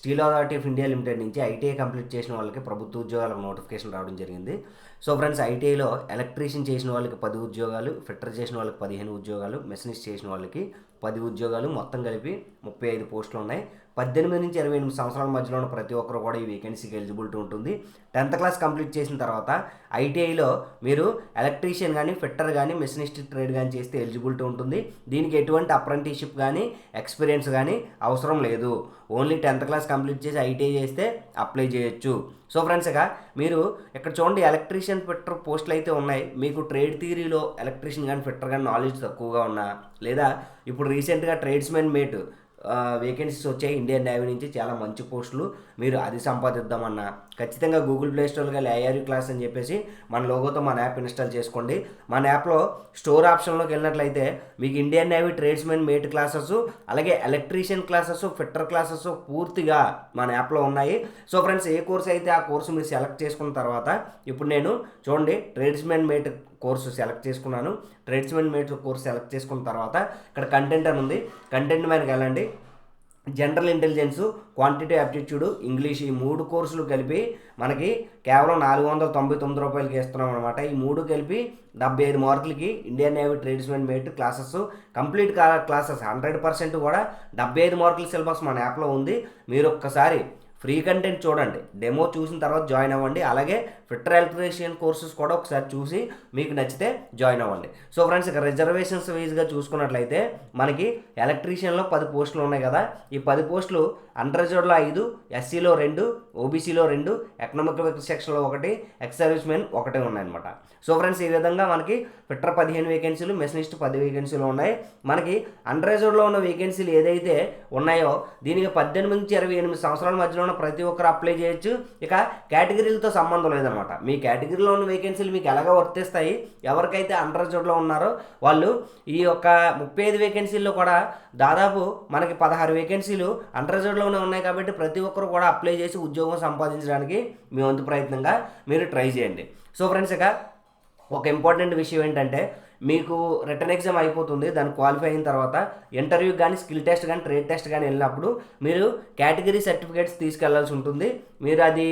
Steel authority of India limited నుంచి ITI complete చేసిన వాళ్ళకి ప్రభుత్వ ఉద్యోగాలకు నోటిఫికేషన్ రావడం జరిగింది. సో ఫ్రెండ్స్ ఐటీఐలో ఎలక్ట్రీషియన్ చేసిన వాళ్ళకి పది ఉద్యోగాలు ఫిట్టర్ చేసిన వాళ్ళకి పదిహేను ఉద్యోగాలు మెషనిస్ట్ చేసిన వాళ్ళకి పది ఉద్యోగాలు మొత్తం కలిపి ముప్పై ఐదు పోస్టులు ఉన్నాయి. పద్దెనిమిది నుంచి ఇరవై ఎనిమిది సంవత్సరాల మధ్యలో ఉన్న ప్రతి ఒక్కరు కూడా ఈ వేకెన్సీకి ఎలిజిబిలిటీ ఉంటుంది. టెన్త్ క్లాస్ కంప్లీట్ చేసిన తర్వాత ఐటీఐలో మీరు ఎలక్ట్రీషియన్ కానీ ఫిట్టర్ కానీ మెషినిస్ట్ ట్రేడ్ కానీ చేస్తే ఎలిజిబిలిటీ ఉంటుంది. దీనికి ఎటువంటి అప్రెంటిషిప్ కానీ ఎక్స్పీరియన్స్ కానీ అవసరం లేదు. ఓన్లీ టెన్త్ క్లాస్ కంప్లీట్ చేసి ఐటీఐ చేస్తే అప్లై చేయొచ్చు. సో ఫ్రెండ్స్ ఇక మీరు ఇక్కడ చూడండి ఎలక్ట్రీషియన్ ఫిట్టర్ పోస్టులు అయితే ఉన్నాయి. మీకు ట్రేడ్ థియరీలో ఎలక్ట్రీషియన్ కానీ ఫిట్టర్ కానీ నాలెడ్జ్ తక్కువగా ఉన్నా లేదా ఇప్పుడు రీసెంట్గా ట్రేడ్స్మెన్ మేట్ వేకెన్సీస్ వచ్చాయి. ఇండియన్ నేవీ నుంచి చాలా మంచి పోస్టులు మీరు అది సంపాదిద్దామన్నా. ఖచ్చితంగా గూగుల్ ప్లే స్టోర్గా వెళ్ళి ఐఆర్యూ క్లాస్ అని చెప్పేసి మన లోగోతో మన యాప్ ఇన్స్టాల్ చేసుకోండి. మన యాప్లో స్టోర్ ఆప్షన్లోకి వెళ్ళినట్లయితే మీకు Indian Navy tradesmen mate classes అలాగే ఎలక్ట్రీషియన్ క్లాసెస్ ఫిట్టర్ క్లాసెస్ పూర్తిగా మన యాప్లో ఉన్నాయి. సో ఫ్రెండ్స్ ఏ కోర్స్ అయితే ఆ కోర్సు మీరు సెలెక్ట్ చేసుకున్న తర్వాత ఇప్పుడు నేను చూడండి ట్రేడ్స్మెన్ మేట్ కోర్సు సెలెక్ట్ చేసుకున్నాను. ట్రేడ్స్మెన్ మేట్ కోర్స్ సెలెక్ట్ చేసుకున్న తర్వాత ఇక్కడ కంటెంట్ అని ఉంది. కంటెంట్ మీదకి వెళ్ళండి. General intelligence quantity aptitude English ఈ మూడు కోర్సులు కలిపి మనకి కేవలం నాలుగు వందల తొంభై తొమ్మిది రూపాయలకి ఇస్తున్నాం అనమాట ఈ మూడు కలిపి డెబ్బై ఐదు మార్కులకి Indian Navy tradesmen mate classes complete classes hundred percent కూడా డెబ్బై ఐదు మార్కుల సిలబస్ మన యాప్లో ఉంది. మీరు ఒక్కసారి ఫ్రీ కంటెంట్ చూడండి. డెమో చూసిన తర్వాత జాయిన్ అవ్వండి. అలాగే ఫిట్టర్ ఎలక్ట్రీషియన్ కోర్సెస్ కూడా ఒకసారి చూసి మీకు నచ్చితే జాయిన్ అవ్వండి. సో ఫ్రెండ్స్ ఇక రిజర్వేషన్స్ వైజ్గా చూసుకున్నట్లయితే మనకి ఎలక్ట్రీషియన్లో పది పోస్టులు ఉన్నాయి కదా. ఈ పది పోస్టులు అండర్ రిజర్వ్లో ఐదు ఎస్సీలో రెండు ఓబీసీలో రెండు ఎకనామిక్ సెక్షన్లో ఒకటి ఎక్స్ సర్వీస్ మెన్ ఒకటే ఉన్నాయన్నమాట. సో ఫ్రెండ్స్ ఈ విధంగా మనకి ఫిట్టర్ పదిహేను వేకెన్సీలు మెషనిస్ట్ పది వేకెన్సీలు ఉన్నాయి. మనకి అండర్ రిజర్వ్లో ఉన్న వేకెన్సీలు ఏదైతే ఉన్నాయో దీనికి పద్దెనిమిది నుంచి ఇరవై ఎనిమిది సంవత్సరాల మధ్యలో ఉన్న ప్రతి ఒక్కరు అప్లై చేయొచ్చు. ఇక కేటగిరీలతో సంబంధం లేదనమాట మీ కేటగిరీలో ఉన్న వేకెన్సీలు మీకు ఎలాగ వర్తిస్తాయి ఎవరికైతే అండర్ ఉన్నారో వాళ్ళు ఈ యొక్క ముప్పై ఐదు వేకెన్సీల్లో కూడా దాదాపు మనకి పదహారు వేకెన్సీలు అండర్ ఉన్నాయి కాబట్టి ప్రతి ఒక్కరు కూడా అప్లై చేసి ఉద్యోగం సంపాదించడానికి మీ వంతు ప్రయత్నంగా మీరు ట్రై చేయండి. సో ఫ్రెండ్స్ ఇక ఒక ఇంపార్టెంట్ విషయం ఏంటంటే మీకు రిటర్న్ ఎగ్జామ్ అయిపోతుంది దాన్ని క్వాలిఫై అయిన తర్వాత ఇంటర్వ్యూ కానీ స్కిల్ టెస్ట్ కానీ ట్రేడ్ టెస్ట్ కానీ వెళ్ళినప్పుడు మీరు కేటగిరీ సర్టిఫికేట్స్ తీసుకెళ్ళాల్సి ఉంటుంది. మీరు అది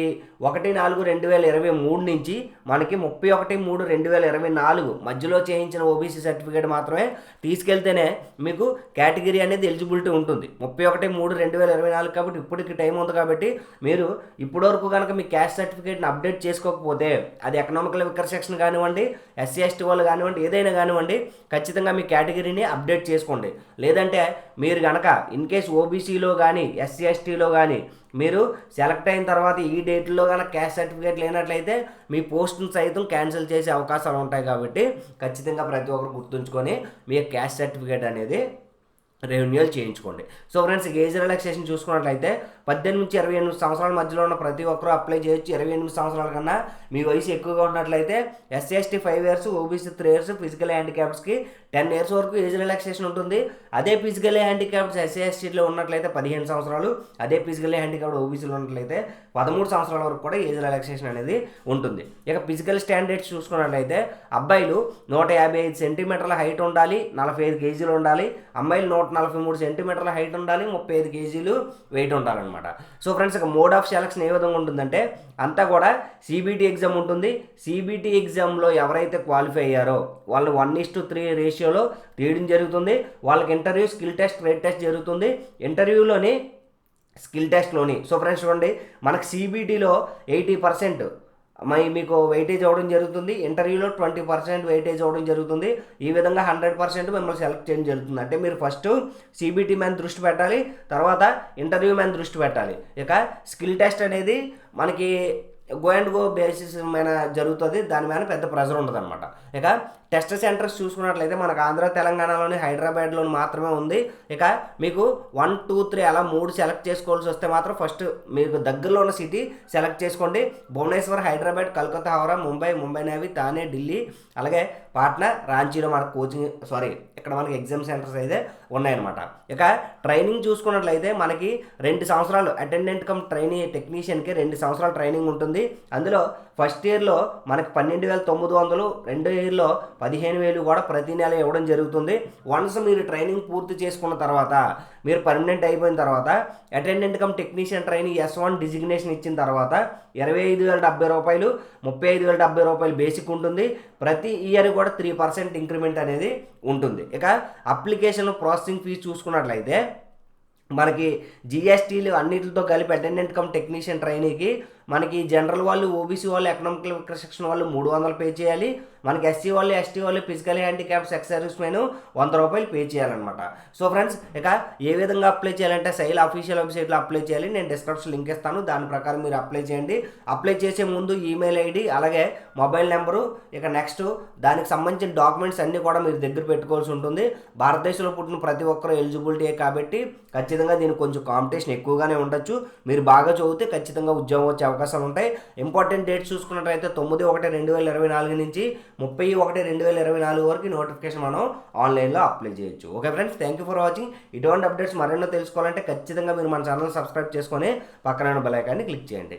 ఒకటి నాలుగు రెండు వేల ఇరవై మూడు నుంచి మనకి ముప్పై ఒకటి మూడు రెండు వేల ఇరవై నాలుగు మధ్యలో చేయించిన ఓబీసీ సర్టిఫికేట్ మాత్రమే తీసుకెళ్తేనే మీకు కేటగిరీ అనేది ఎలిజిబిలిటీ ఉంటుంది. ముప్పై ఒకటి మూడు రెండు వేల ఇరవై నాలుగు కాబట్టి ఇప్పటికి టైం ఉంది కాబట్టి మీరు ఇప్పటివరకు కనుక మీ క్యాస్ట్ సర్టిఫికేట్ని అప్డేట్ చేసుకోకపోతే అది ఎకనామికల్ వికర్ సెక్షన్ కానివ్వండి ఎస్సీ ఎస్టీ వాళ్ళు కానివ్వండి ఏదైనా కానివ్వండి ఖచ్చితంగా మీ కేటగిరీని అప్డేట్ చేసుకోండి. లేదంటే మీరు కనుక ఇన్ కేస్ ఓబీసీలో కానీ ఎస్సీ ఎస్టీలో కానీ మీరు సెలెక్ట్ అయిన తర్వాత ఈ డేట్లో కనుక క్యాస్ట్ సర్టిఫికేట్ లేనట్లయితే మీ పోస్ట్ను సైతం క్యాన్సిల్ చేసే అవకాశాలు ఉంటాయి కాబట్టి ఖచ్చితంగా ప్రతి ఒక్కరు గుర్తుంచుకొని మీ క్యాస్ట్ సర్టిఫికేట్ అనేది రెన్యూవల్ చేయించుకోండి. సో ఫ్రెండ్స్ ఏజ్ రిలాక్సేషన్ చూసుకున్నట్లయితే పద్దెనిమిది నుంచి ఇరవై ఎనిమిది సంవత్సరాల మధ్యలో ఉన్న ప్రతి ఒక్కరూ అప్లై చేయొచ్చు. ఇరవై ఎనిమిది సంవత్సరాల కన్నా మీ వయసు ఎక్కువగా ఉన్నట్లయితే SC ST five years OBC three years physical హ్యాండిక్యాప్స్కి ten years వరకు ఏజ్ రిలాక్సేషన్ ఉంటుంది. అదే ఫిజికల్ హ్యాండిక్యాప్స్ ఎస్సీ ఎస్టీలో ఉన్నట్లయితే పదిహేను సంవత్సరాలు అదే ఫిజికల్ హ్యాండిక్యాప్డ్ ఓబీసీలో ఉన్నట్లయితే పదమూడు సంవత్సరాల వరకు కూడా ఏజ్ రిలాక్సేషన్ అనేది ఉంటుంది. ఇక ఫిజికల్ స్టాండర్డ్స్ చూసుకున్నట్లయితే అబ్బాయిలు నూట యాభై ఐదు సెంటీమీటర్ల హైట్ ఉండాలి నలభై ఐదు కేజీలు ఉండాలి. అమ్మాయిలు నూట నలభై మూడు సెంటీమీటర్ల హైట్ ఉండాలి ముప్పై ఐదు కేజీలు వెయిట్ ఉండాలన్నమాట. సో ఫ్రెండ్స్ ఇక మోడ్ ఆఫ్ సెలక్షన్ ఏ విధంగా ఉంటుందంటే అంతా కూడా సిబిటీ ఎగ్జామ్ ఉంటుంది. సిబిటీ ఎగ్జామ్లో ఎవరైతే క్వాలిఫై అయ్యారో వాళ్ళు వన్ ఈస్ టు త్రీ రేషియోలో తీయడం జరుగుతుంది. వాళ్ళకి interview skill test trade test జరుగుతుంది. ఇంటర్వ్యూలోని స్కిల్ టెస్ట్లోని సో ఫ్రెండ్స్ చూడండి మనకి సిబిటీలో ఎయిటీ పర్సెంట్ మై మీకు వెయిటేజ్ అవ్వడం జరుగుతుంది. ఇంటర్వ్యూలో ట్వంటీ పర్సెంట్ వెయిటేజ్ అవ్వడం జరుగుతుంది. ఈ విధంగా హండ్రెడ్ పర్సెంట్ మిమ్మల్ని సెలెక్ట్ చేయడం జరుగుతుంది. అంటే మీరు ఫస్ట్ సీబీటీ మీద దృష్టి పెట్టాలి. తర్వాత ఇంటర్వ్యూ మీద దృష్టి పెట్టాలి. ఇక స్కిల్ టెస్ట్ అనేది మనకి గో అండ్ గో బేసిస్ మీద జరుగుతుంది దాని మీద పెద్ద ప్రెజర్ ఉండదు అనమాట ఇక టెస్ట్ సెంటర్స్ చూసుకున్నట్లయితే మనకు ఆంధ్ర తెలంగాణలోని హైదరాబాద్లోని మాత్రమే ఉంది. ఇక మీకు వన్ టూ త్రీ అలా మూడు సెలెక్ట్ చేసుకోవాల్సి వస్తే మాత్రం ఫస్ట్ మీకు దగ్గరలో ఉన్న సిటీ సెలెక్ట్ చేసుకోండి. భువనేశ్వర్ హైదరాబాద్ కలకత్తా హౌరా ముంబై ముంబై నేవి తానే ఢిల్లీ అలాగే పాట్నా రాంచీలో మనకు కోచింగ్ సారీ ఇక్కడ మనకి ఎగ్జామ్ సెంటర్స్ అయితే ఉన్నాయన్నమాట. ఇక ట్రైనింగ్ చూసుకున్నట్లయితే మనకి రెండు సంవత్సరాలు అటెండెంట్ కమ్ ట్రైనింగ్ టెక్నీషియన్కి రెండు సంవత్సరాలు ట్రైనింగ్ ఉంటుంది. ఉంటుంది. అందులో ఫస్ట్ ఇయర్లో మనకు పన్నెండు వేల తొమ్మిది వందలు రెండో ఇయర్లో పదిహేను వేలు కూడా ప్రతి నెల ఇవ్వడం జరుగుతుంది. వన్స్ మీరు ట్రైనింగ్ పూర్తి చేసుకున్న తర్వాత మీరు పర్మనెంట్ అయిపోయిన తర్వాత attendant cum technician training S one designation ఇచ్చిన తర్వాత ఇరవై ఐదు వేల డెబ్బై రూపాయలు ముప్పై ఐదు వేల డెబ్బై రూపాయలు బేసిక్ ఉంటుంది. ప్రతి ఇయర్ కూడా త్రీ పర్సెంట్ ఇంక్రిమెంట్ అనేది ఉంటుంది. ఇక అప్లికేషన్ ప్రాసెసింగ్ ఫీజు చూసుకున్నట్లయితే మనకి జిఎస్టీలు అన్నిటితో కలిపి అటెండెంట్ కమ్ టెక్నీషియన్ ట్రైనీకి మనకి జనరల్ వాళ్ళు ఓబీసీ వాళ్ళు ఎకనామికల్ సెక్షన్ వాళ్ళు మూడు వందలు పే చేయాలి. మనకి ఎస్సీ వాళ్ళు ఎస్టీ వాళ్ళు physical handicaps ex servicemen వంద రూపాయలు పే చేయాలన్నమాట. సో ఫ్రెండ్స్ ఇక ఏ విధంగా అప్లై చేయాలంటే సైల్ అఫీషియల్ వెబ్సైట్లో అప్లై చేయాలి. నేను డిస్క్రిప్షన్ లింక్ ఇస్తాను. దాని ప్రకారం మీరు అప్లై చేయండి. అప్లై చేసే ముందు ఈమెయిల్ ఐడి అలాగే మొబైల్ నెంబరు ఇక నెక్స్ట్ దానికి సంబంధించిన డాక్యుమెంట్స్ అన్నీ కూడా మీరు దగ్గర పెట్టుకోవాల్సి ఉంటుంది. భారతదేశంలో పుట్టిన ప్రతి ఒక్కరు ఎలిజిబిలిటీ కాబట్టి ఖచ్చితంగా దీనికి కొంచెం కాంపిటీషన్ ఎక్కువగానే ఉండొచ్చు. మీరు బాగా చదివితే ఖచ్చితంగా ఉద్యోగం వచ్చే అవకాశాలు ఉంటాయి. ఇంపార్టెంట్ డేట్స్ చూసుకున్నట్లయితే తొమ్మిది ఒకటి రెండు వేల ఇరవై నాలుగు నుంచి ముప్పై ఒకటి రెండు వేల ఇరవై నాలుగు వరకు నోటిఫికేషన్ మనం ఆన్లైన్లో అప్లై చేయొచ్చు. Okay friends thank you for watching ఇటువంటి అప్డేట్స్ మరెన్నో తెలుసుకోవాలంటే ఖచ్చితంగా మీరు మన ఛానల్ సబ్స్క్రైబ్ చేసుకొని పక్కన బెల్ ఐకాన్ని క్లిక్ చేయండి.